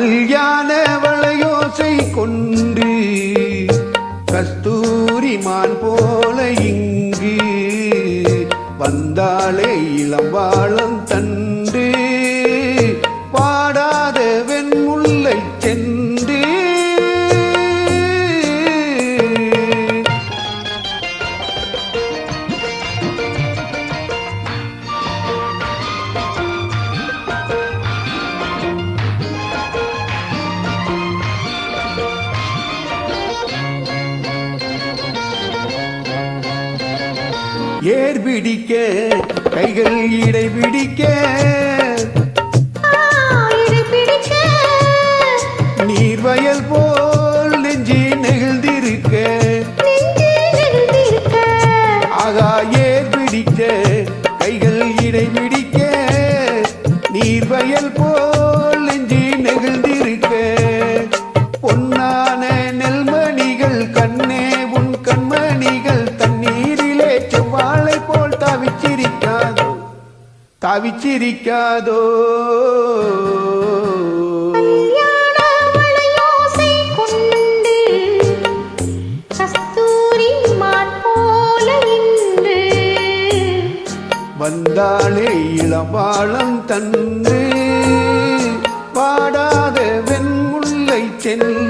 கல்யாண வளையோசை கொண்டு கஸ்தூரி மான் போல இங்கு வந்தாளே இளம்பாளம் தன் ஏர் பிடிக்க கைகள் இடை பிடிக்க பிடிக்க நீர்வயல் போல் நெஞ்சி நெகிழ்ந்திருக்க. ஆகா ஏர் பிடிக்க கைகள் இடை பிடிக்க தவிச்சிரிக்காதோ? வந்தாளே இளவாளம் தந்து பாடாத வெண்முல்லை சென்று